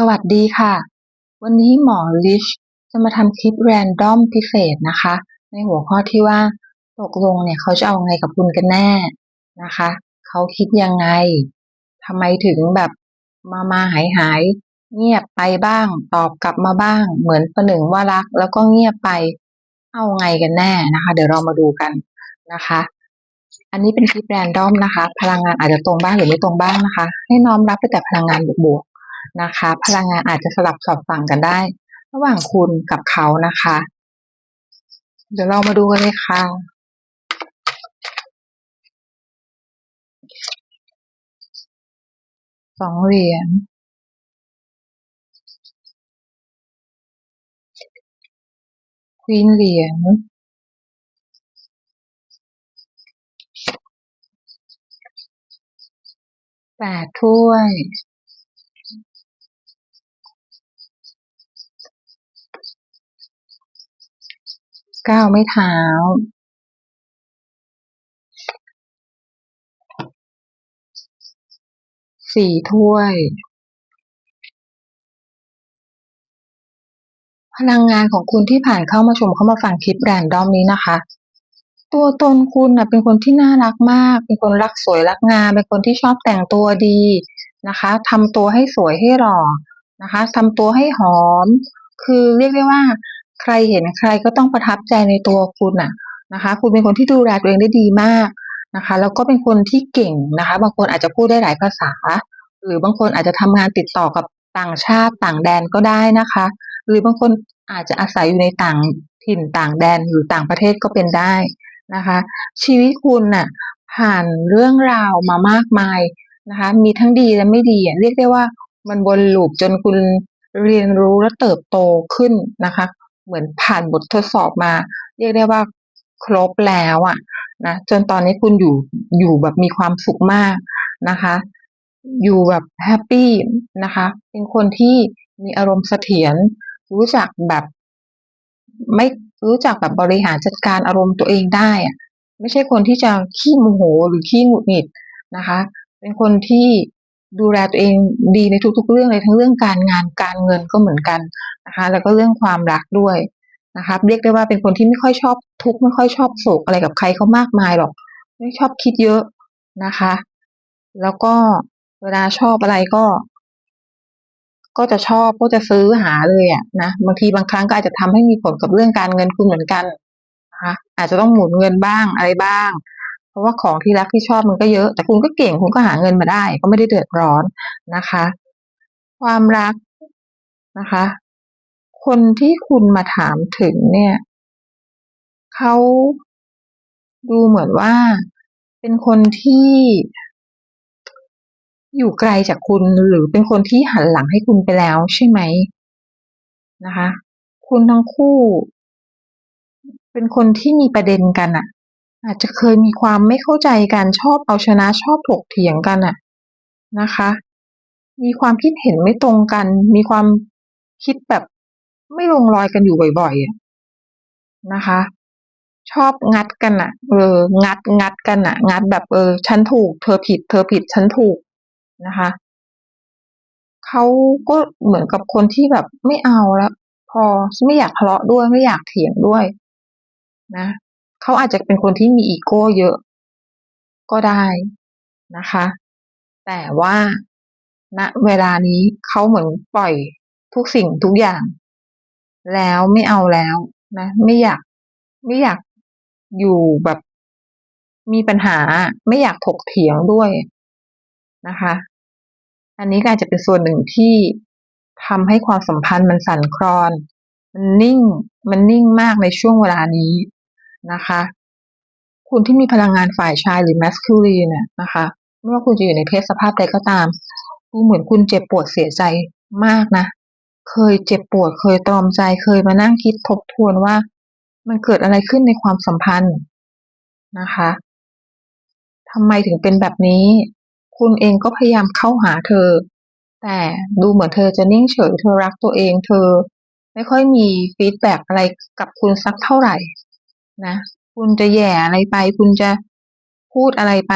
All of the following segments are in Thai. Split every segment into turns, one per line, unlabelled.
สวัสดีค่ะ วันนี้หมอลิชจะมาทำคลิปแรนดอมพิเศษนะคะ ในหัวข้อที่ว่าตกลงเนี่ยเขาจะเอาไงกับคุณกันแน่นะคะ เขาคิดยังไงทำไมถึงแบบมามาหายหาย เงียบไปบ้าง ตอบกลับมาบ้าง เหมือนประหนึ่งว่ารัก แล้วก็เงียบไปเอาไงกันแน่นะคะ เดี๋ยวเรามาดูกันนะคะ อันนี้เป็นคลิปแรนดอมนะคะ พลังงานอาจจะตรงบ้างหรือไม่ตรงบ้างนะคะ ให้น้อมรับไปแต่พลังงานบวก นะคะ พลังงานอาจจะสลับสอบฝั่งกันได้ ระหว่างคุณกับเขานะคะ เดี๋ยวเรามาดูกันเลยค่ะสองเหรียญควีนเหรียญแปดถ้วย ก้าไม้เท้า สี่ถ้วย พลังงานของคุณที่ผ่านเข้ามาชมเข้ามาฟังคลิปแรนดอมนี้นะคะ ตัวตนคุณนะเป็นคนที่น่ารักมาก เป็นคนรักสวยรักงาม เป็นคนที่ชอบแต่งตัวดีนะคะทำตัวให้สวยให้หล่อนะคะทำตัวให้หอม คือเรียกได้ว่า ใครเห็นใครก็ต้องประทับใจในตัวคุณน่ะนะคะ คุณเป็นคนที่ดูแลตัวเองได้ดีมากนะคะ แล้วก็เป็นคนที่เก่งนะคะ บางคนอาจจะพูดได้หลายภาษา หรือบางคนอาจจะทำงานติดต่อกับต่างชาติต่างแดนก็ได้นะคะ หรือบางคนอาจจะอาศัยอยู่ในต่างถิ่นต่างแดนหรือต่างประเทศก็เป็นได้นะคะ ชีวิตคุณน่ะผ่านเรื่องราวมามากมายนะคะ มีทั้งดีและไม่ดีเรียกได้ว่ามันวนลูปจนคุณเรียนรู้และเติบโตขึ้นนะคะ เหมือนผ่านบททดสอบมา เรียกได้ว่าครบแล้วอะนะจนตอนนี้คุณอยู่อยู่แบบมีความสุขมากนะคะ อยู่แบบแฮปปี้นะคะ เป็นคนที่มีอารมณ์เสถียรรู้จักแบบ ไม่รู้จักแบบบริหารจัดการอารมณ์ตัวเองได้อะไม่ใช่คนที่จะขี้โมโหหรือขี้หงุดหงิดนะคะ เป็นคนที่ ดูแลตัวเองดีในทุกๆ เรื่องเลยทั้งเรื่องการงานการเงินก็เหมือนกันนะคะ แล้วก็เรื่องความรักด้วยนะคะเรียกได้ว่าเป็นคนที่ไม่ค่อยชอบทุกข์ไม่ค่อยชอบโศกอะไรกับใครเขามากมายหรอก ไม่ชอบคิดเยอะนะคะ แล้วก็เวลาชอบอะไรก็ ก็จะชอบก็จะซื้อหาเลยอะนะบางทีบางครั้งก็อาจจะทำให้มีผลกับเรื่องการเงินคุณเหมือนกันนะคะอาจจะต้องหมุนเงินบ้างอะไรบ้าง ราะว่าของที่รักที่ชอบมันก็เยอะ แต่คุณก็เก่งคุณก็หาเงินมาได้ ก็ไม่ได้เดือดร้อนนะคะ ความรักนะคะ คนที่คุณมาถามถึงเนี่ยเขาดูเหมือนว่าเป็นคนที่อยู่ไกลจากคุณหรือเป็นคนที่หันหลังให้คุณไปแล้วใช่ไหมนะคะ คุณทั้งคู่ เป็นคนที่มีประเด็นกันอะ อาจจะเคยมีความไม่เข้าใจกันชอบเอาชนะชอบถกเถียงกันอะนะคะ มีความคิดเห็นไม่ตรงกัน มีความคิดแบบไม่ลงรอยกันอยู่บ่อยๆนะคะ ชอบงัดกันอะเออ งัดงัดกันอะงัดแบบเออฉันถูก เธอผิด เธอผิดฉันถูกนะคะเขาก็เหมือนกับคนที่แบบไม่เอาแล้ว พอไม่อยากทะเลาะด้วยไม่อยากเถียงด้วย นะ เขาอาจจะเป็นคนที่มีอีโก้เยอะ ก็ได้นะคะ แต่ว่าณนะเวลานี้เขาเหมือนปล่อยทุกสิ่งทุกอย่าง แล้วไม่เอาแล้วนะ ไม่อยากไม่อยากอยู่แบบมีปัญหาไม่อยากถกเถียงด้วยนะคะ อันนี้ก็อาจจะเป็นส่วนหนึ่งที่ทำให้ความสัมพันธ์มันสั่นคลอน มันนิ่ง มันนิ่งมากในช่วงเวลานี้ นะคะ คุณที่มีพลังงานฝ่ายชายหรือ masculine เนี่ยนะคะไม่ว่าคุณจะอยู่ในเพศสภาพใดก็ตามดูเหมือนคุณเจ็บปวดเสียใจมากนะ เคยเจ็บปวดเคยตรอมใจเคยมานั่งคิดทบทวนว่า มันเกิดอะไรขึ้นในความสัมพันธ์นะคะทำไมถึงเป็นแบบนี้ คุณเองก็พยายามเข้าหาเธอ แต่ดูเหมือนเธอจะนิ่งเฉย เธอรักตัวเอง เธอไม่ค่อยมีฟีดแบ็กอะไรกับคุณสักเท่าไหร่ นะคุณจะแย่อะไรไป คุณจะพูดอะไรไป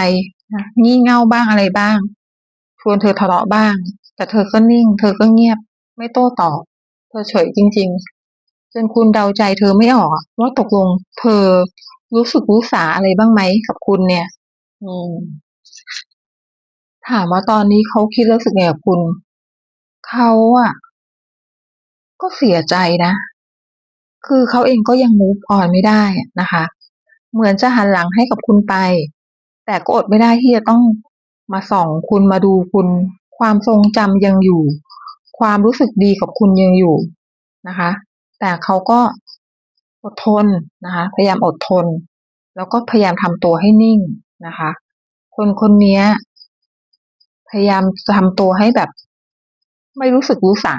นะงี่เง่าบ้างอะไรบ้าง ชวนเธอทะเลาะบ้าง แต่เธอก็นิ่ง เธอก็เงียบ ไม่โต้ตอบ เธอเฉยจริง ๆ จนคุณเดาใจเธอไม่ออกว่าตกลง เธอรู้สึกรู้สาอะไรบ้างไหมกับคุณเนี่ย อืม ถามว่าตอนนี้เขาคิดรู้สึกไงกับคุณ เขาอะก็เสียใจนะ คือเขาเองก็ยัง move on ไม่ได้นะคะ เหมือนจะหันหลังให้กับคุณไป แต่ก็อดไม่ได้ที่จะต้องมาส่องคุณมาดูคุณ ความทรงจำยังอยู่ ความรู้สึกดีกับคุณยังอยู่นะคะ แต่เขาก็อดทนนะคะ พยายามอดทน แล้วก็พยายามทำตัวให้นิ่งนะคะ คนคนนี้พยายามทำตัวให้แบบ ไม่รู้สึกรู้สา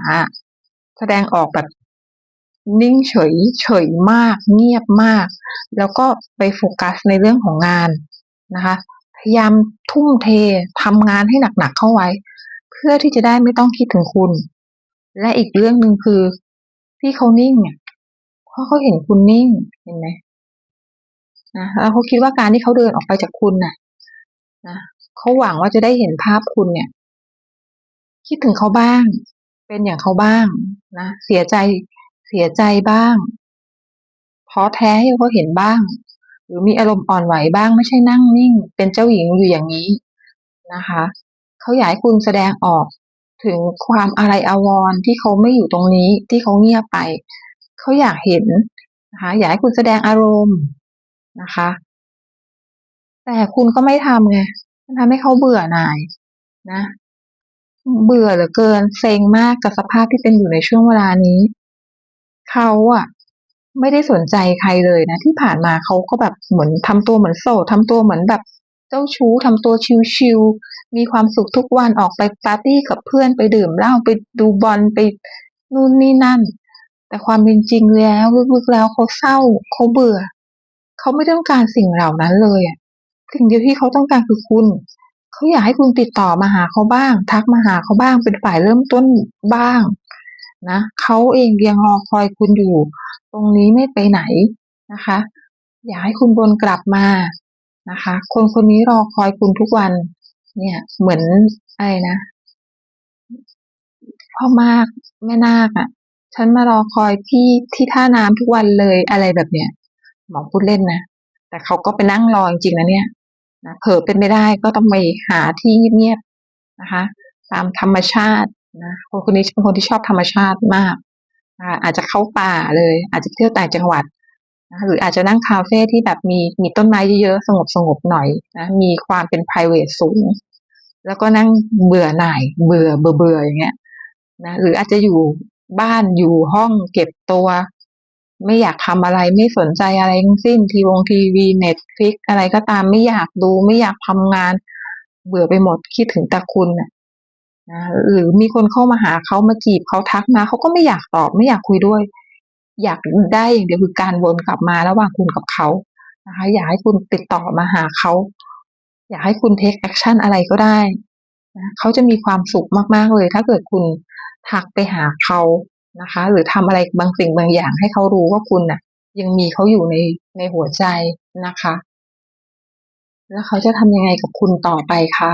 แสดงออกแบบ นิ่งเฉยเฉยมาก เงียบมาก แล้วก็ไปโฟกัสในเรื่องของงานนะคะ พยายามทุ่มเททำงานให้หนักๆเข้าไว้ เพื่อที่จะได้ไม่ต้องคิดถึงคุณ และอีกเรื่องหนึ่งคือที่เขานิ่งเนี่ยเพราะเขาเห็นคุณนิ่งเห็นไหมนะแล้วเขาคิดว่าการที่เขาเดินออกไปจากคุณน่ะนะเขาหวังว่าจะได้เห็นภาพคุณเนี่ย คิดถึงเขาบ้าง เป็นอย่างเขาบ้างนะเสียใจ สียใจบ้างท้อแท้ให้เขาเห็นบ้าง หรือมีอารมณ์อ่อนไหวบ้างไม่ใช่นั่งนิ่ง เป็นเจ้าหญิงอยู่อย่างนี้นะคะเขาอยากให้คุณแสดงออกถึงความอะไรอาวร์ที่เขาไม่อยู่ตรงนี้ที่เขาเงียบไป เขาอยากเห็นนะคะอยากให้คุณแสดงอารมณ์นะคะ แต่คุณก็ไม่ทำไงมันทำให้เขาเบื่อหน่ายนะ เบื่อเหลือเกินเซ็งมากกับสภาพที่เป็นอยู่ในช่วงเวลานี้ เขาอะไม่ได้สนใจใครเลยนะ ที่ผ่านมาเขาก็แบบเหมือนทำตัวเหมือนโสดทำตัวเหมือนแบบเจ้าชู้ทำตัวชิวๆมีความสุขทุกวันออกไปปาร์ตี้กับเพื่อนไปดื่มเหล้าไปดูบอลไปนู่นนี่นั่น แต่ความเป็นจริงแล้วลึกๆแล้วเขาเศร้าเขาเบื่อเขาไม่ต้องการสิ่งเหล่านั้นเลยอะสิ่งเดียวที่เขาต้องการคือคุณเขาอยากให้คุณติดต่อมาหาเขาบ้าง ทักมาหาเขาบ้างเป็นฝ่ายเริ่มต้นบ้าง นะเขาเองยังรอคอยคุณอยู่ ตรงนี้ไม่ไปไหนนะคะ อยากให้คุณบนกลับมานะคะ คนคนนี้รอคอยคุณทุกวัน เนี่ย เหมือนอะไรนะพ่อมากแม่นาคอะ่ะ ฉันมารอคอยพี่ที่ท่าน้ำทุกวันเลยอะไรแบบเนี้ยหมอพูดเล่นนะแต่เขาก็ไปนั่งรอจริงๆนะเนี่ยนะเผลอเป็นไม่ได้ก็ต้องไปหาที่เงียบๆนะคะ ตามธรรมชาติ นะคนคนนี้เป็นคนที่ชอบธรรมชาติมากอาจจะเข้าป่าเลย อาจจะเที่ยวต่างจังหวัดนะหรืออาจจะนั่งคาเฟ่ที่แบบมีมีต้นไม้เยอะๆสงบสงบหน่อยนะมีความเป็น p r i v a t สูง แล้วก็นั่งเบื่อหน่าย เบื่อเบื่อเบื่ออย่างเงี้ยนะหรืออาจจะอยู่บ้านอยู่ห้องเก็บตัว ไม่อยากทำอะไรไม่สนใจอะไรทั้งสิ้นทีวงทีวีเน็ตฟิกอะไรก็ตามไม่อยากดูไม่อยากทำงาน เบื่อไปหมดคิดถึงตะคุณนะ หรือมีคนเข้ามาหาเขามาจีบเขาทักมาเขาก็ไม่อยากตอบไม่อยากคุยด้วย อยากได้อย่างเดียวคือการวนกลับมาระหว่างคุณกับเขานะคะอยากให้คุณติดต่อมาหาเขาอยากให้คุณเทคแอคชั่นอะไรก็ได้นะเขาจะมีความสุขมากๆเลย ถ้าเกิดคุณทักไปหาเขานะคะ หรือทำอะไรบางสิ่งบางอย่างให้เขารู้ว่าคุณน่ะ ยังมีเขาอยู่ในในหัวใจนะคะ แล้วเขาจะทำยังไงกับคุณต่อไปคะ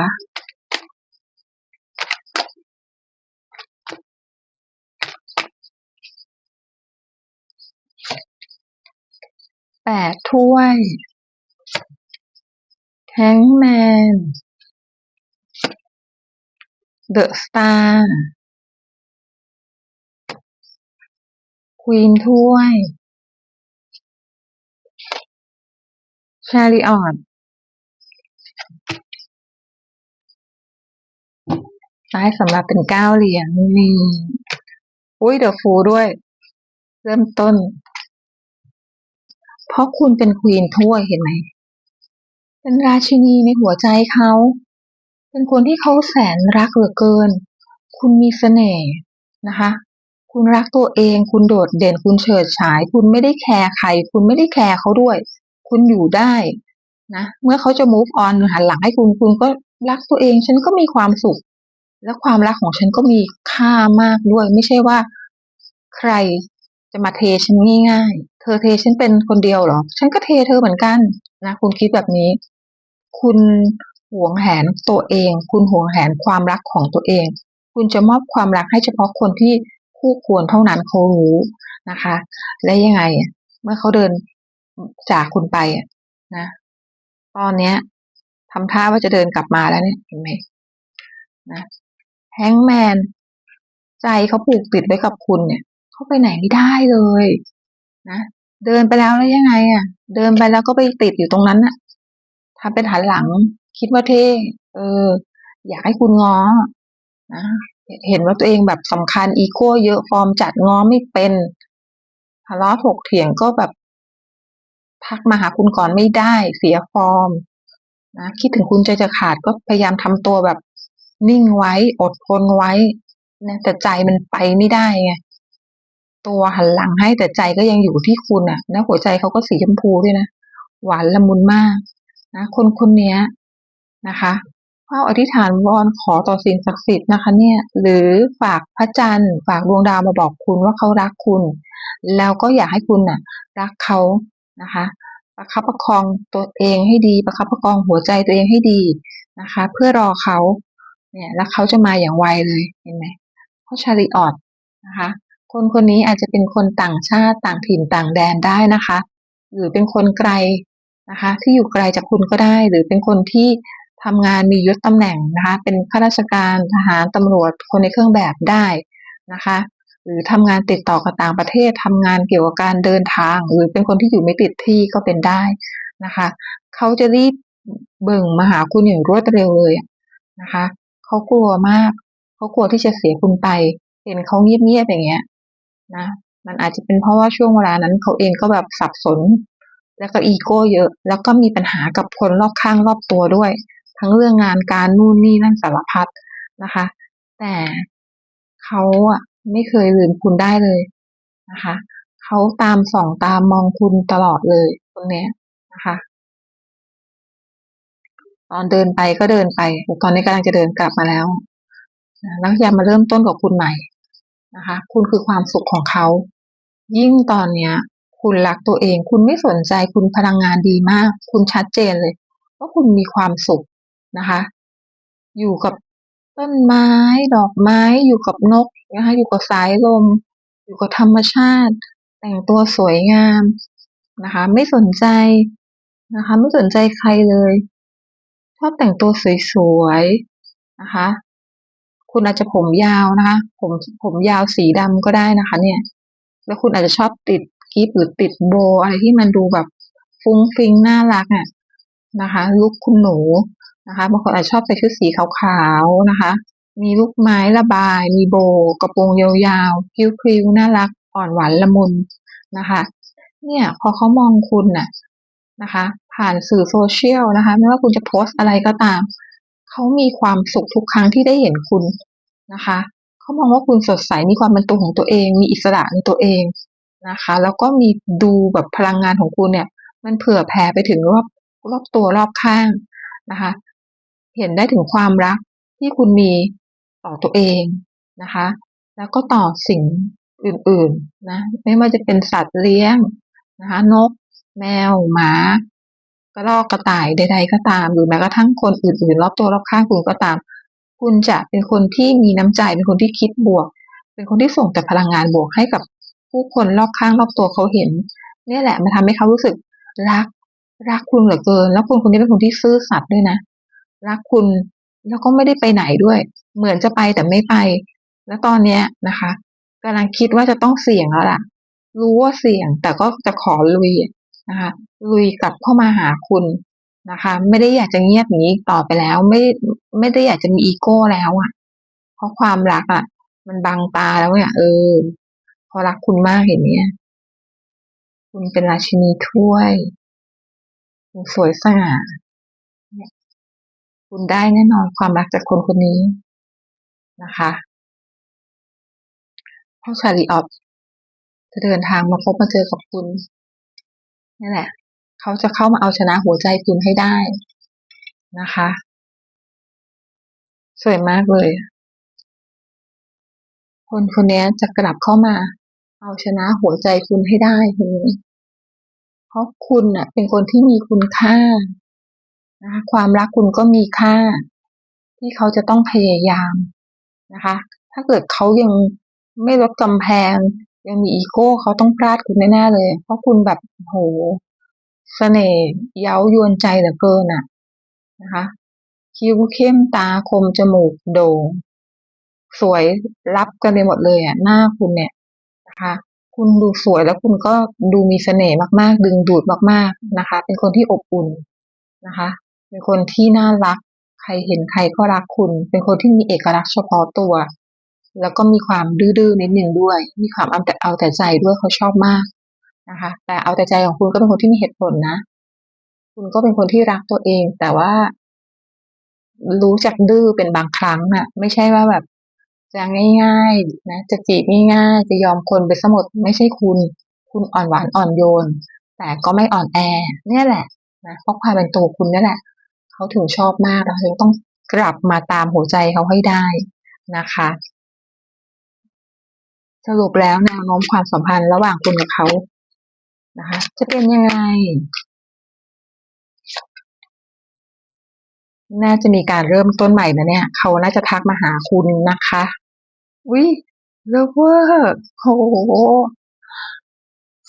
แปดถ้วย แทงแมน เดอะสตาร์ควีนถ้วยชาริออตได้สำหรับเป็นเก้าเหรียญนี่อุ้ยเดอะฟูด้วย เริ่มต้น เพราะคุณเป็นควีนถ้วยเห็นไหม เป็นราชินีในหัวใจเขา เป็นคนที่เขาแสนรักเหลือเกิน คุณมีเสน่ห์นะคะ คุณรักตัวเอง คุณโดดเด่น คุณเฉิดฉาย คุณไม่ได้แคร์ใคร คุณไม่ได้แคร์เขาด้วย คุณอยู่ได้นะ เมื่อเขาจะ move on หันหลังให้คุณ คุณก็รักตัวเอง ฉันก็มีความสุข และความรักของฉันก็มีค่ามากด้วย ไม่ใช่ว่า ใครจะมาเทฉันง่ายๆ เธอเทฉันเป็นคนเดียวเหรอ ฉันก็เทเธอเหมือนกันนะคุณคิดแบบนี้ คุณหวงแหนตัวเอง คุณหวงแหนความรักของตัวเอง คุณจะมอบความรักให้เฉพาะคนที่คู่ควรเท่านั้นเขารู้นะคะ และยังไง เมื่อเขาเดินจากคุณไปนะ ตอนเนี้ยทำท่าว่าจะเดินกลับมาแล้วเนี่ยเห็นไหมนะแฮงแมนใจเขาผูกติดไว้กับคุณเนี่ย เขาไปไหนไม่ได้เลย นะเดินไปแล้วแล้วยังไงอะ เดินไปแล้วก็ไปติดอยู่ตรงนั้นน่ะทำเป็นหันหลัง คิดว่าเท่เออ อยากให้คุณง้อนะเห็นว่าตัวเองแบบสำคัญอีโก้เยอะฟอร์มจัดง้อไม่เป็นทะเลาะถกเถียงก็แบบทักมาหาคุณก่อนไม่ได้ เสียฟอร์มนะคิดถึงคุณใจจะขาดก็พยายามทำตัวแบบนิ่งไว้ อดทนไว้นะแต่ใจมันไปไม่ได้ไง ตัวหันหลังให้แต่ใจก็ยังอยู่ที่คุณอะนะหัวใจเขาก็สีชมพูด้วยนะหวานละมุนมากนะคนคนนี้นะคะเฝ้าอธิษฐานวอนขอต่อสิ่งศักดิ์สิทธิ์นะคะ เนี่ย หรือฝากพระจันทร์ ฝากดวงดาวมาบอกคุณว่าเขารักคุณ แล้วก็อยากให้คุณน่ะ รักเขานะคะ ประคับประคองตัวเองให้ดี ประคับประคองหัวใจตัวเองให้ดีนะคะ เพื่อรอเขา เนี่ย แล้วเขาจะมาอย่างไวเลยเห็นไหมเพราะชาริออตนะคะ คนคนนี้อาจจะเป็นคนต่างชาติต่างถิ่นต่างแดนได้นะคะ หรือเป็นคนไกลนะคะ ที่อยู่ไกลจากคุณก็ได้ หรือเป็นคนที่ทำงานมียศตำแหน่งนะคะ เป็นข้าราชการทหารตำรวจคนในเครื่องแบบได้นะคะ หรือทำงานติดต่อกับต่างประเทศทำงานเกี่ยวกับการเดินทาง หรือเป็นคนที่อยู่ไม่ติดที่ก็เป็นได้นะคะ เขาจะรีบเบิ่งมาหาคุณอย่างรวดเร็วเลยนะคะ เขากลัวมาก เขากลัวที่จะเสียคุณไป เห็นเขาเงียบๆอย่างเงี้ย นะมันอาจจะเป็นเพราะว่าช่วงเวลานั้นเขาเองก็แบบสับสน แล้วก็อีโก้เยอะ แล้วก็มีปัญหากับคนรอบข้างรอบตัวด้วย ทั้งเรื่องงานการนู่นนี่นั่นสารพัดนะคะ แต่เขาอะไม่เคยลืมคุณได้เลยนะคะเขาตามส่องตามมองคุณตลอดเลยคนเนี้ยนะคะตอนเดินไปก็เดินไป ตอนนี้กำลังจะเดินกลับมาแล้ว แล้วยากมาเริ่มต้นกับคุณใหม่ นะคะ คุณคือความสุขของเขา ยิ่งตอนเนี้ย คุณรักตัวเอง คุณไม่สนใจคุณพลังงานดีมาก คุณชัดเจนเลยว่าคุณมีความสุขนะคะ อยู่กับต้นไม้ ดอกไม้ อยู่กับนกนะคะอยู่กับสายลม อยู่กับธรรมชาติ แต่งตัวสวยงามนะคะ ไม่สนใจนะคะ ไม่สนใจใครเลย ชอบแต่งตัวสวยๆนะคะ คุณอาจจะผมยาวนะคะ ผมผมยาวสีดำก็ได้นะคะ เนี่ย แล้วคุณอาจจะชอบติดกิ๊บหรือติดโบอะไรที่มันดูแบบฟุ้งฟิ้งน่ารักอะนะคะ ลุคคุณหนูนะคะบางคนอาจจะชอบใส่ชุดสีขาวๆนะคะ มีลูกไม้ระบาย มีโบ กระโปรงยาวๆคิ้วๆน่ารักอ่อนหวานละมุนนะคะ เนี่ยพอเขามองคุณน่ะนะคะ ผ่านสื่อโซเชียลนะคะ ไม่ว่าคุณจะโพสต์อะไรก็ตาม เขามีความสุขทุกครั้งที่ได้เห็นคุณนะคะเขามองว่าคุณสดใสมีความเป็นตัวของตัวเอง มีอิสระในตัวเองนะคะ แล้วก็มีดูแบบพลังงานของคุณเนี่ย มันเผื่อแผ่ไปถึงรอบรอบตัวรอบข้างนะคะ เห็นได้ถึงความรักที่คุณมีต่อตัวเองนะคะ แล้วก็ต่อสิ่งอื่นๆนะไม่ว่าจะเป็นสัตว์เลี้ยงนะคะ นก แมว หมา ระรอกกระต่ายใดๆก็ตามหรือแม้กระทั่งคนอื่นๆรอบตัวรอบข้างคุณก็ตาม คุณจะเป็นคนที่มีน้ำใจเป็นคนที่คิดบวก เป็นคนที่ส่งแต่พลังงานบวกให้กับผู้คนรอบข้างรอบตัวเขาเห็นเนี่ยแหละมันทำให้เขารู้สึกรัก รักคุณเหลือเกิน แล้วคุณคนนี้เป็นคนที่ซื่อสัตย์ด้วยนะรักคุณแล้วก็ไม่ได้ไปไหนด้วย เหมือนจะไปแต่ไม่ไป แล้วตอนเนี้ยนะคะกำลังคิดว่าจะต้องเสี่ยงแล้วล่ะ รู้ว่าเสี่ยงแต่ก็จะขอลุย นะคะลุยกลับเข้ามาหาคุณนะคะ ไม่ได้อยากจะเงียบอย่างนี้ต่อไปแล้ว ไม่ไม่ได้อยากจะมีอีโก้แล้วอะ เพราะความรักอะ มันบังตาแล้วเนี่ยเออ พอรักคุณมากเห็นเนี่ยคุณเป็นราชินีถ้วยคุณสวยสง่าเนี่ยคุณได้แน่นอนความรักจากคนคนนี้นะคะพราะชาลีออฟจะเดินทางมาพบมาเจอกับคุณ นี่แหละ เขาจะเข้ามาเอาชนะหัวใจคุณให้ได้นะคะ สวยมากเลย คนคนนี้จะกลับเข้ามา เอาชนะหัวใจคุณให้ได้เลยเพราะคุณน่ะ เป็นคนที่มีคุณค่านะคะความรักคุณก็มีค่า ที่เขาจะต้องพยายามนะคะ ถ้าเกิดเขายังไม่ลดกำแพง ยังมีอีโก้เขาต้องพลาดคุณแน่ๆเลย เพราะคุณแบบโหเสน่ห์เย้ายวนใจเหลือเกินอะนะคะคิ้วเข้มตาคมจมูกโด่งสวยรับกันไปหมดเลยอะหน้าคุณเนี่ยนะคะคุณดูสวยแล้วคุณก็ดูมีเสน่ห์มากๆ ดึงดูดมากๆนะคะ เป็นคนที่อบอุ่นนะคะ เป็นคนที่น่ารัก ใครเห็นใครก็รักคุณ เป็นคนที่มีเอกลักษณ์เฉพาะตัว แล้วก็มีความดื้อๆนิดนึงด้วย มีความเอาแต่เอาแต่ใจด้วยเขาชอบมากนะคะ แต่เอาแต่ใจของคุณก็เป็นคนที่มีเหตุผลนะ คุณก็เป็นคนที่รักตัวเอง แต่ว่า รู้จักดื้อเป็นบางครั้งน่ะไม่ใช่ว่าแบบจะง่ายๆนะจะจีบง่ายๆจะยอมคนไปสมดไม่ใช่คุณ คุณอ่อนหวานอ่อนโยน แต่ก็ไม่อ่อนแอเนี่ยแหละนะเพราะความเป็นตัวคุณนี่แหละ เขาถึงชอบมากเราถึงต้องกลับมาตามหัวใจเขาให้ได้นะคะ สรุปแล้วแนวโน้มความสัมพันธ์ระหว่างคุณกับเขานะคะ จะเป็นยังไง น่าจะมีการเริ่มต้นใหม่นะเนี่ย เขาน่าจะทักมาหาคุณนะคะวิเลิฟเวอร์โห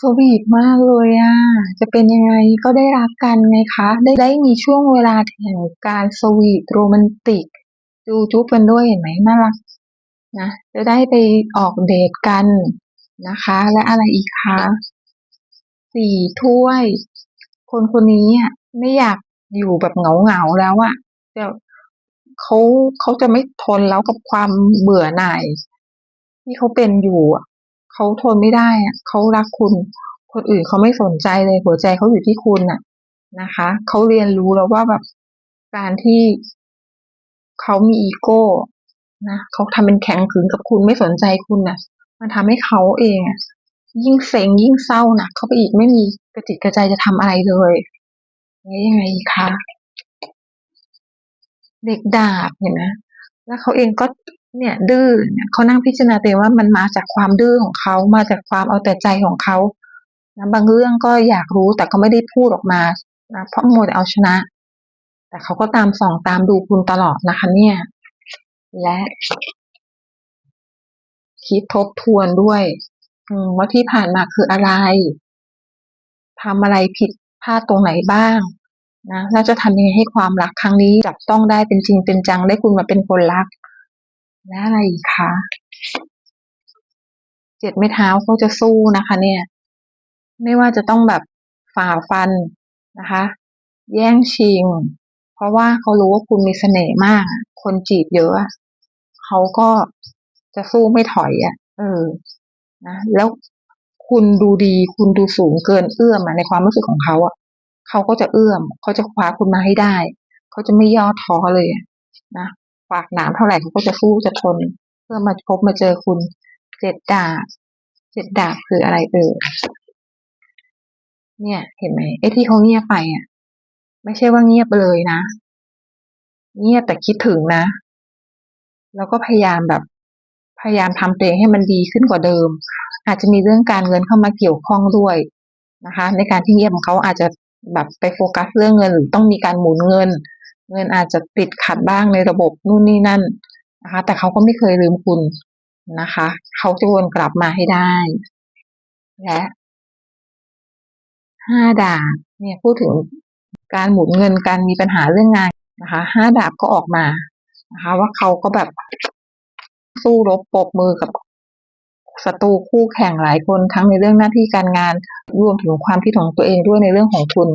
สวีทมากเลยอะจะเป็นยังไงก็ได้รักกันไงคะ ได้ได้มีช่วงเวลาแห่งการสวีทโรแมนติกจูจุ๊บกันด้วยเห็นไหมน่ารัก นะจะได้ไปออกเดทกันนะคะ และอะไรอีกคะสี่ถ้วย คนคนนี้อะไม่อยากอยู่แบบเหงาเหงาแล้วอะจะเขาเขาจะไม่ทนแล้วกับความเบื่อหน่ายที่เขาเป็นอยู่อะเขาทนไม่ได้อะเขารักคุณ คนอื่นเขาไม่สนใจเลยหัวใจเขาอยู่ที่คุณน่ะ นะคะเขาเรียนรู้แล้วว่าแบบการที่เขามีอีโก้ นะเขาทำเป็นแข็งขรึงกับคุณไม่สนใจคุณน่ะ มันทำให้เขาเองอะยิ่งเซ็งยิ่งเศร้าหนักเข้าไปอีกไม่มีกระจิตกระใจจะทำอะไรเลยนี่ยังไงคะเด็กดาบเห็นไหมแล้วเขาเองก็เนี่ย ดื้อเนี่ยเขานั่งพิจารณาตัวเองว่ามันมาจากความดื้อของเขามาจากความเอาแต่ใจของเขานะบางเรื่องก็อยากรู้แต่ก็ไม่ได้พูดออกมานะเพราะโมวแต่เอาชนะ แต่เขาก็ตามส่องตามดูคุณตลอดนะคะ เนี่ย และคิดทบทวนด้วยว่าที่ผ่านมาคืออะไรทำอะไรผิดพลาดตรงไหนบ้างนะแล้วจะทำยังไงให้ความรักครั้งนี้จับต้องได้เป็นจริงเป็นจังได้คุณมาเป็นคนรัก และอะไรอีกคะเจ็ดไม้เท้าเขาจะสู้นะคะ เนี่ย ไม่ว่าจะต้องแบบฝ่าฟันนะคะ แย่งชิง เพราะว่าเขารู้ว่าคุณมีเสน่ห์มาก คนจีบเยอะอะเขาก็จะสู้ไม่ถอยอะ เออ นะแล้วคุณดูดี คุณดูสูงเกินเอื้อมอะในความรู้สึกของเขาอะเขาก็จะเอื้อมเขาจะคว้าคุณมาให้ได้ เขาจะไม่ย่อท้อเลยอะนะฝากหนามเท่าไหร่เขาก็จะสู้จะทน เพื่อมาพบมาเจอคุณเจ็ดดาบเจ็ดดาบคืออะไรเอ่ยเนี่ย เห็นไหมไอ้ที่เขาเงียบไปอะ ไม่ใช่ว่าเงียบไปเลยนะ เงียบแต่คิดถึงนะ แล้วก็พยายามแบบ พยายามทำตัวเองให้มันดีขึ้นกว่าเดิม อาจจะมีเรื่องการเงินเข้ามาเกี่ยวข้องด้วยนะคะ ในการที่เงียบของเขาอาจจะแบบไปโฟกัสเรื่องเงินหรือต้องมีการหมุนเงิน เงินอาจจะติดขัดบ้างในระบบนู่นนี่นั่นนะคะ แต่เขาก็ไม่เคยลืมคุณนะคะ เขาจะวนกลับมาให้ได้ และห้าดาบเนี่ยพูดถึง การหมุนเงินการมีปัญหาเรื่องงานนะคะห้าดาบก็ออกมานะคะ ว่าเขาก็แบบสู้รบปบมือกับศัตรูคู่แข่งหลายคนทั้งในเรื่องหน้าที่การงานรวมถึงความคิดของตัวเองด้วยในเรื่องของคุณ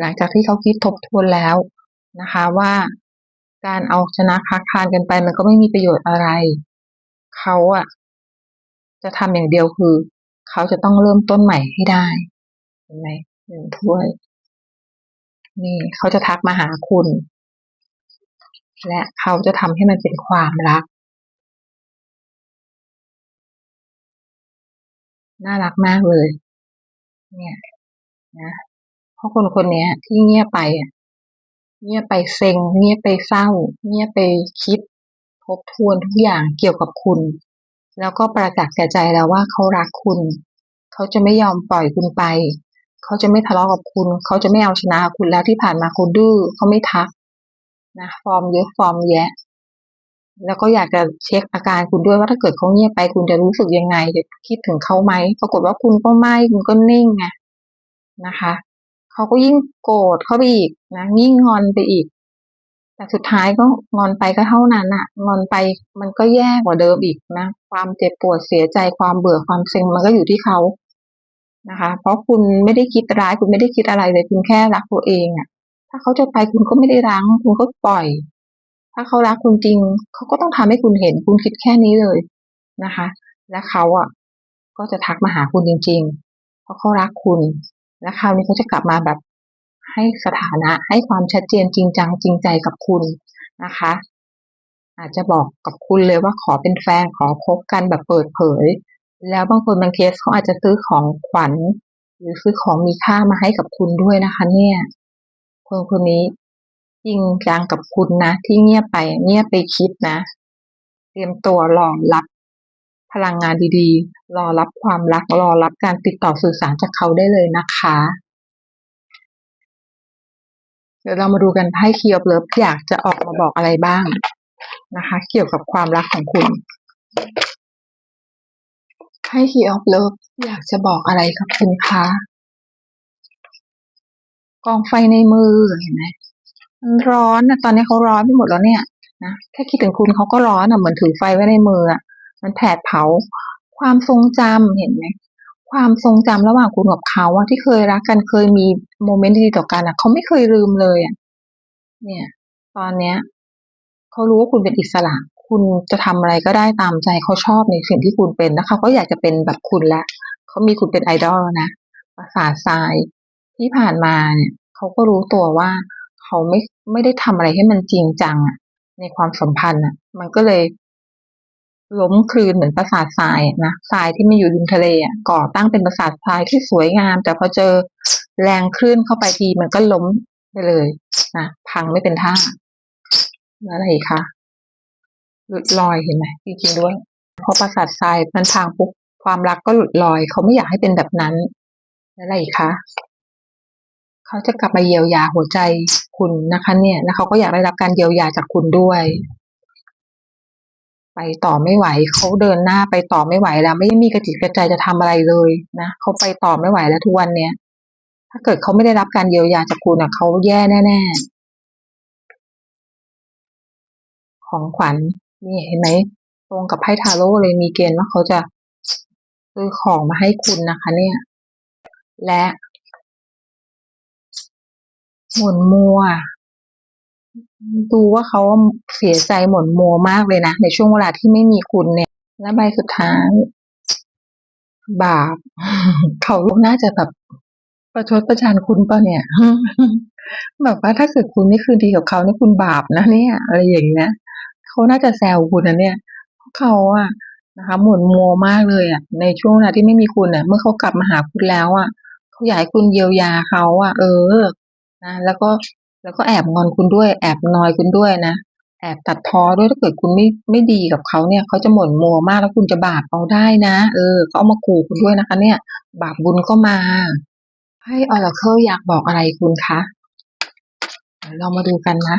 หลังจากที่เขาคิดทบทวนแล้วนะคะ ว่าการเอาชนะค้าคานกันไป มันก็ไม่มีประโยชน์อะไร เขาอะจะทำอย่างเดียวคือ เขาจะต้องเริ่มต้นใหม่ให้ได้เห็นไหม หนึ่งถ้วย นี่เขาจะทักมาหาคุณ และเขาจะทำให้มันเป็นความรัก น่ารักมากเลย เนี่ยนะเพราะคนคนนี้ที่เงียบไปอะเงียบไปเซ็ง เงียบไปเศร้า เงียบไปคิด ทบทวนทุกอย่างเกี่ยวกับคุณ แล้วก็ประจักษ์แก่ใจแล้วว่าเขารักคุณ เขาจะไม่ยอมปล่อยคุณไป เขาจะไม่ทะเลาะกับคุณ เขาจะไม่เอาชนะคุณแล้วที่ผ่านมาคุณดื้อเขาไม่ทักนะฟอร์มเยอะฟอร์มแยะ แล้วก็อยากจะเช็คอาการคุณด้วยว่าถ้าเกิดเขาเงียบไปคุณจะรู้สึกยังไงจะคิดถึงเขาไหมปรากฏว่าคุณก็ไม่คุณก็นิ่งไงนะคะเขาก็ยิ่งโกรธเข้าไปอีกนะยิ่งงอนไปอีก แต่สุดท้ายก็งอนไปก็เท่านั้นอะงอนไปมันก็แย่กว่าเดิมอีกนะ ความเจ็บปวดเสียใจความเบื่อความเซ็งมันก็อยู่ที่เขา นะคะ เพราะคุณไม่ได้คิดร้าย คุณไม่ได้คิดอะไรเลยคุณแค่รักตัวเองอะถ้าเขาจะไปคุณก็ไม่ได้รั้ง คุณก็ปล่อย ถ้าเขารักคุณจริง เขาก็ต้องทำให้คุณเห็น คุณคิดแค่นี้เลยนะคะ และเขาอะ ก็จะทักมาหาคุณจริง ๆ เพราะเขารักคุณ และคราวนี้เขาจะกลับมาแบบให้สถานะให้ความชัดเจนจริงจังจริงใจกับคุณนะคะ อาจจะบอกกับคุณเลยว่าขอเป็นแฟนขอคบกันแบบเปิดเผย แล้วบางคนบางเคสเขาอาจจะซื้อของขวัญ หรือซื้อของมีค่ามาให้กับคุณด้วยนะคะ เนี่ย คนคนนี้จริงจังกับคุณนะ ที่เงียบไปเงียบไปคิดนะ เตรียมตัวรอรับพลังงานดีๆ รอรับความรัก รอรับการติดต่อสื่อสารจากเขาได้เลยนะคะ เดี๋ยวเรามาดูกันไพ่คีย์ออฟเลิฟอยากจะออกมาบอกอะไรบ้างนะคะ เกี่ยวกับความรักของคุณ ไพ่คีย์ออฟเลิฟอยากจะบอกอะไรกับคุณคะกองไฟในมือเห็นไหมมันร้อนนะตอนนี้เขาร้อนไปหมดแล้วเนี่ยนะแค่คิดถึงคุณเขาก็ร้อนอะเหมือนถือไฟไว้ในมืออะมันแผดเผา ความทรงจำเห็นไหมความทรงจำระหว่างคุณกับเขาอะที่เคยรักกันเคยมีโมเมนต์ดีๆต่อกันอะเขาไม่เคยลืมเลยอะเนี่ย ตอนเนี้ยเขารู้ว่าคุณเป็นอิสระ คุณจะทำอะไรก็ได้ตามใจเขาชอบในสิ่งที่คุณเป็นแล้วเขาอยากจะเป็นแบบคุณแล้วเขามีคุณเป็นไอดอลนะประสาททรายที่ผ่านมาเนี่ยเขาก็รู้ตัวว่าเขาไม่ไม่ได้ทำอะไรให้มันจริงจังอะในความสัมพันธ์อะมันก็เลยล้มคลืนเหมือนปราสาททรายนะทรายที่ไมันอยู่ริมทะเลอะก่อตั้งเป็นปราสาททรายที่สวยงาม แต่พอเจอแรงคลื่นเข้าไปทีมันก็ล้มไปเลยนะพังไม่เป็นท่าอะไรคะ หลุดลอยเห็นไหมจริงๆด้วยพอปราสาททรายมันพังปุ๊บความรักก็หลุดลอย เขาไม่อยากให้เป็นแบบนั้นอะไรคะเขาจะกลับมาเยียวยาหัวใจคุณนะคะ เนี่ยแล้วเขาก็อยากได้รับการเยียวยาจากคุณด้วย ไปต่อไม่ไหวเขาเดินหน้าไปต่อไม่ไหวแล้ว ไม่มีกระจิตกระใจจะทำอะไรเลยนะเขาไปต่อไม่ไหวแล้วทุกวันเนี้ยถ้าเกิดเขาไม่ได้รับการเยียวยาจากคุณอะเขาแย่แน่ ๆ ของขวัญ นี่เห็นไหมตรงกับไพ่ทาโร่เลยมีเกณฑ์ว่าเขาจะซื้อของมาให้คุณนะคะ เนี่ย และหมุนมัว ดูว่าเขาเสียใจหม่นมัวมากเลยนะ ในช่วงเวลาที่ไม่มีคุณเนี่ย และใบสุดท้ายบาป เขาลูกน่าจะแบบประชดประชันคุณป่ะเนี่ยแบบว่าถ้าเกิดคุณไม่คืนดีกับเขานี่คุณบาปนะเนี่ย อะไรอย่างเงี้ย เขาน่าจะแซวคุณนะเนี่ยเขาอะนะคะหมุนมัวมากเลยอะในช่วงเวลาที่ไม่มีคุณอะเมื่อเขากลับมาหาคุณแล้วอะเขาอยากให้คุณเยียวยาเขาอะเออนะแล้วก็แล้วก็แอบงอนคุณด้วย แอบนอยคุณด้วยนะแอบตัดพ้อด้วยถ้าเกิดคุณไม่ไม่ดีกับเขาเนี่ยเขาจะหม่นมัวมากแล้วคุณจะบาปเอาได้นะ เออเขาเอามาขู่คุณด้วยนะคะ เนี่ย บาปบุญก็มา ให้ออร์เคิลอยากบอกอะไรคุณคะเรามาดูกันนะ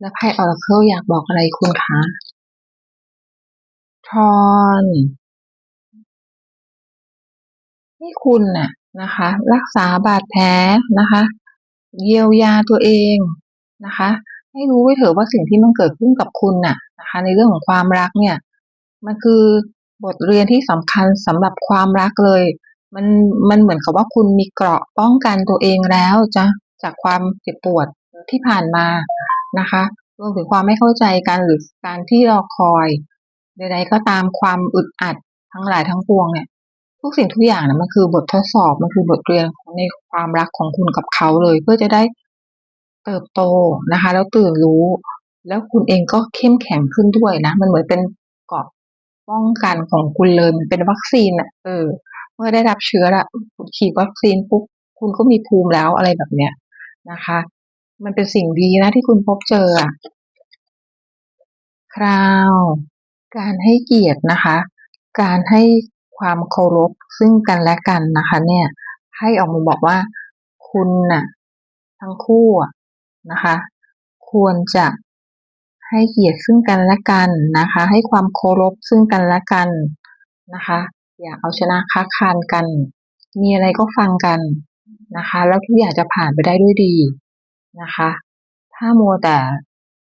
แล้วไพ่ออร์เคิลอยากบอกอะไรคุณคะทอนนี่คุณน่ะนะคะ รักษาบาดแผลนะคะ เยียวยาตัวเองนะคะ ให้รู้ไว้เถอะว่าสิ่งที่มันเกิดขึ้นกับคุณน่ะนะคะ ในเรื่องของความรักเนี่ย มันคือบทเรียนที่สำคัญสำหรับความรักเลย มันมันเหมือนกับว่าคุณมีเกราะป้องกันตัวเองแล้วจะจากความเจ็บปวดที่ผ่านมา นะคะรวมถึงความไม่เข้าใจกันหรือการที่รอคอยใดๆก็ตามความอึดอัดทั้งหลายทั้งปวงเนี่ยทุกสิ่งทุกอย่างนะมันคือบททดสอบมันคือบทเรียนในความรักของคุณกับเขาเลย เพื่อจะได้เติบโตนะคะ แล้วตื่นรู้ แล้วคุณเองก็เข้มแข็งขึ้นด้วยนะ มันเหมือนเป็นเกาะป้องกันของคุณเลยมันเป็นวัคซีนอะเออ เมื่อได้รับเชื้อละฉีดวัคซีนปุ๊บคุณก็มีภูมิแล้วอะไรแบบเนี้ยนะคะ มันเป็นสิ่งดีนะที่คุณพบเจอคราว การให้เกียรตินะคะ การให้ความเคารพซึ่งกันและกันนะคะ เนี่ย ให้ออกมาบอกว่า คุณน่ะ ทั้งคู่นะคะ ควรจะให้เกียรติซึ่งกันและกันนะคะ ให้ความเคารพซึ่งกันและกันนะคะ อย่าเอาชนะค้าคานกัน มีอะไรก็ฟังกันนะคะ แล้วทุกอย่างจะผ่านไปได้ด้วยดี นะคะ ถ้ามัวแต่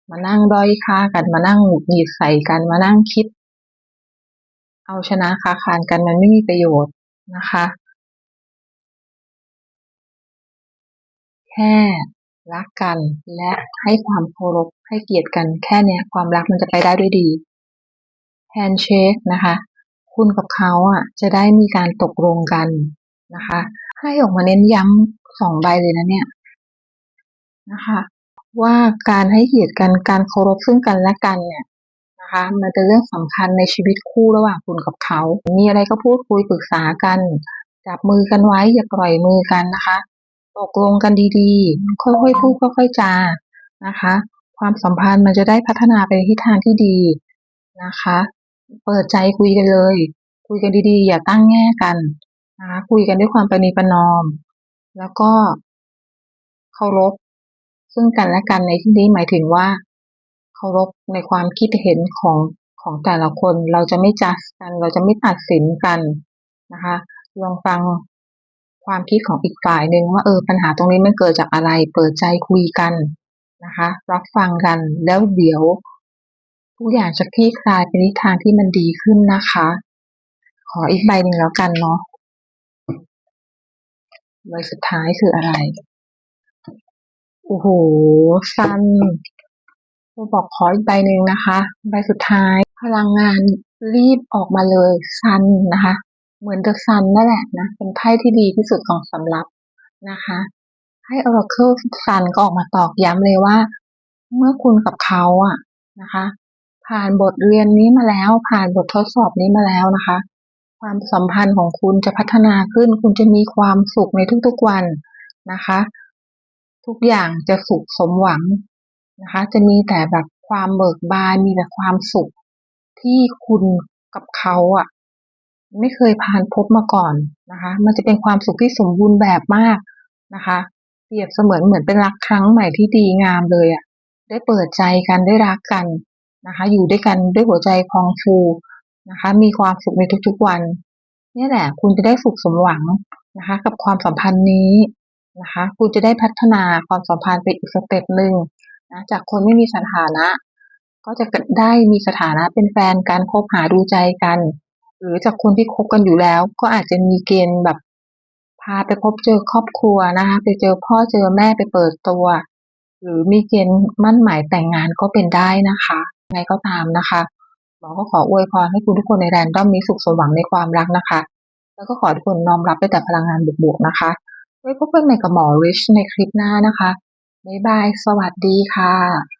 มานั่งด้อยค่ากันมานั่งหงุดหงิดใส่กันมานั่งคิด เอาชนะค้าคานกันมันไม่มีประโยชน์นะคะ แค่รักกันและให้ความเคารพให้เกียรติกันแค่เนี้ยความรักมันจะไปได้ด้วยดี handshake นะคะ คุณกับเขาอะ จะได้มีการตกลงกันนะคะ ให้ออกมาเน้นย้ำสองใบเลยนะเนี่ย นะคะว่าการให้เกียรติกันการเคารพซึ่งกันและกันเนี่ยนะคะมันเป็นเรื่องสำคัญในชีวิตคู่ระหว่างคุณกับเขา มีอะไรก็พูดคุยปรึกษากัน จับมือกันไว้อย่าปล่อยมือกันนะคะ ตกลงกันดีๆ ค่อยๆพูดค่อยๆจานะคะ ความสัมพันธ์มันจะได้พัฒนาไปทิศทางที่ดีนะคะ เปิดใจคุยกันเลย คุยกันดีๆ อย่าตั้งแง่กันนะคะคุยกันด้วยความประนีประนอม แล้วก็เคารพ ซึ่งกันและกันในที่นี้หมายถึงว่าเคารพในความคิดเห็นของของแต่ละคนเราจะไม่จัดกัน เราจะไม่ตัดสินกันนะคะลองฟังความคิดของอีกฝ่ายหนึ่งว่าเออปัญหาตรงนี้มันเกิดจากอะไรเปิดใจคุยกันนะคะ รับฟังกันแล้วเดี๋ยวทุกอย่างจะคลี่คลายไปในทางที่มันดีขึ้นนะคะ ขออีกใบหนึ่งแล้วกันเนาะใบสุดท้ายคืออะไร โอ้โหซันเราบอกขออีกใบหนึ่งนะคะ ใบสุดท้าย พลังงานรีบออกมาเลยซันนะคะ เหมือนเดอะซันนั่นแหละนะ เป็นไพ่ที่ดีที่สุดของสำรับนะคะให้ Oracle Sun ก็ออกมาตอกย้ำเลยว่า เมื่อคุณกับเขาอะนะคะ ผ่านบทเรียนนี้มาแล้ว ผ่านบททดสอบนี้มาแล้วนะคะ ความสัมพันธ์ของคุณจะพัฒนาขึ้น คุณจะมีความสุขในทุกๆวันนะคะ ทุกอย่างจะสุขสมหวังนะคะ จะมีแต่แบบความเบิกบานมีแต่ความสุขที่คุณกับเขาอะไม่เคยผ่านพบมาก่อนนะคะ มันจะเป็นความสุขที่สมบูรณ์แบบมากนะคะ เปรียบเสมือนเหมือนเป็นรักครั้งใหม่ที่ดีงามเลยอะได้เปิดใจกันได้รักกันนะคะ อยู่ด้วยกันด้วยหัวใจพองฟูนะคะ มีความสุขในทุกๆวันนี่แหละ คุณจะได้สุขสมหวังนะคะ กับความสัมพันธ์นี้ นะคะคุณจะได้พัฒนาความสัมพันธ์ไปอีกสเต็ปหนึ่งนะจากคนไม่มีสถานะ ก็จะได้มีสถานะเป็นแฟนกันคบหาดูใจกัน หรือจากคนที่คบกันอยู่แล้ว ก็อาจจะมีเกณฑ์แบบ พาไปพบเจอครอบครัวนะคะไปเจอพ่อเจอแม่ไปเปิดตัว หรือมีเกณฑ์มั่นหมายแต่งงานก็เป็นได้นะคะไงก็ตามนะคะหมอก็ขออวยพรให้คุณทุกคนในแรนดอมมีสุขสมหวังในความรักนะคะ แล้วก็ขอทุกคนน้อมรับด้วยแต่พลังงานบวกๆนะคะ ไว้พบกันใหม่กับหมอริชในคลิปหน้านะคะ บ๊ายบาย สวัสดีค่ะ